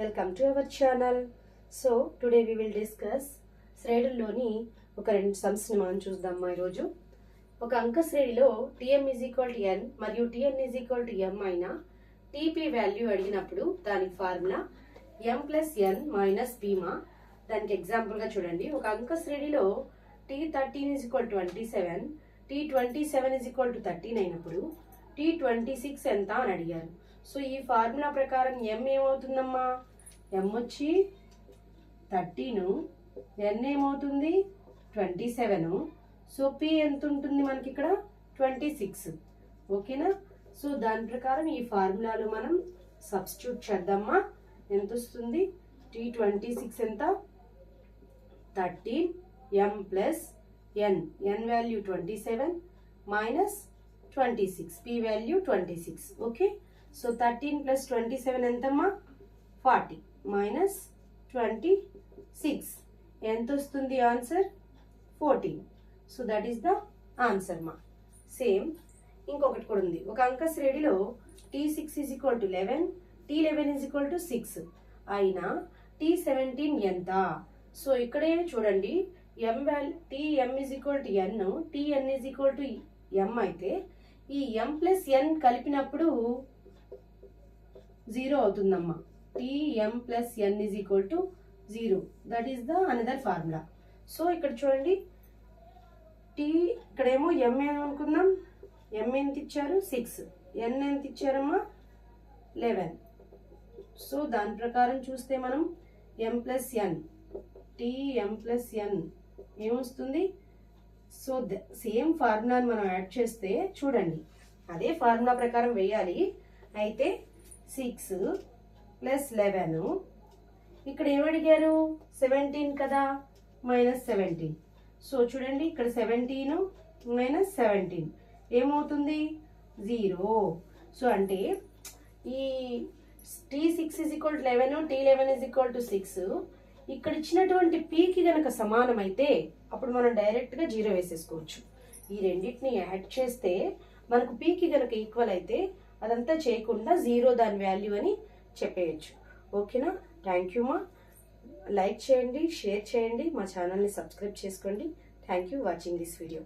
Welcome to our channel so today we will discuss శ్రేణుల్లోని ఒక రెండు సమ్స్ని మనం చూద్దాం ఈరోజు. ఒక అంక శ్రేణిలో TM is equal to N మరియు TN is equal to M అయిన టీపీ వాల్యూ అడిగినప్పుడు దాని formula M plus N minus బీమా దానికి ఎగ్జాంపుల్గా చూడండి. ఒక అంక శ్రేణిలో T thirteen is equal twenty seven T twenty seven is equal to thirteen అయినప్పుడు టీ ట్వంటీ సిక్స్ ఎంత అని అడిగారు. సో ఈ ఫార్ములా ప్రకారం ఎం ఏమవుతుందమ్మా? ఎం వచ్చి థర్టీను ఎన్ ఏమవుతుంది? Twenty seven. సో పి ఎంత ఉంటుంది మనకి ఇక్కడ ట్వంటీ సిక్స్. ఓకేనా? సో దాని ప్రకారం ఈ ఫార్ములాలు మనం సబ్స్టిట్యూట్ చేద్దామా? ఎంత వస్తుంది టీ ట్వంటీ సిక్స్ ఎంత? Thirteen. M plus N N value twenty seven minus twenty six. P value twenty six. Okay? So thirteen plus twenty seven ఎంతమ్మా? ఫార్టీ మైనస్ ట్వంటీ సిక్స్ ఎంత వస్తుంది answer fourteen so that is the answer మా. Same ఇంకొకటి కూడా ఉంది. ఒక అంక శ్రేణిలో T six is equal to eleven T eleven is equal to six అయినా టీ సెవెంటీన్ ఎంత? సో ఇక్కడే చూడండి. ఎం wall T M is equal to N T N is equal to M అయితే ఈ ఎం ప్లస్ ఎన్ కలిపినప్పుడు zero అవుతుందమ్మా. TM plus N is equal to zero that is the another formula so ఇక్కడ చూడండి. Tea ఇక్కడేమో ఎం ఏమనుకుందాం? ఎం ఎంత ఇచ్చారు? Six ఎన్ ఎంత ఇచ్చారమ్మా? లెవెన్ సో దాని ప్రకారం చూస్తే మనం M plus N T M plus N ఏమొస్తుంది? సో సేమ్ ఫార్ములాని మనం యాడ్ చేస్తే చూడండి. అదే ఫార్ములా ప్రకారం వేయాలి. అయితే సిక్స్ ప్లస్ లెవెన్. ఇక్కడ ఏమడిగారు సెవెంటీన్ కదా? Minus seventeen. సో చూడండి ఇక్కడ సెవెంటీన్ మైనస్ సెవెంటీన్. ఏమవుతుంది? జీరో. సో అంటే ఈ T six is equal to eleven T eleven is equal to six. ఇక్కడ ఇచ్చినటువంటి పీకి గనక సమానమైతే అప్పుడు మనం డైరెక్ట్గా జీరో వేసేసుకోవచ్చు. ఈ రెండింటిని యాడ్ చేస్తే మనకు పీకి గనక ఈక్వల్ అయితే అదంతా చేయకుండా జీరో దాని వాల్యూ అని చెప్పేయచ్చు. ఓకేనా? థ్యాంక్ యూ మా లైక్ చేయండి షేర్ చేయండి మా ఛానల్ని సబ్స్క్రైబ్ చేసుకోండి. Thank you watching this video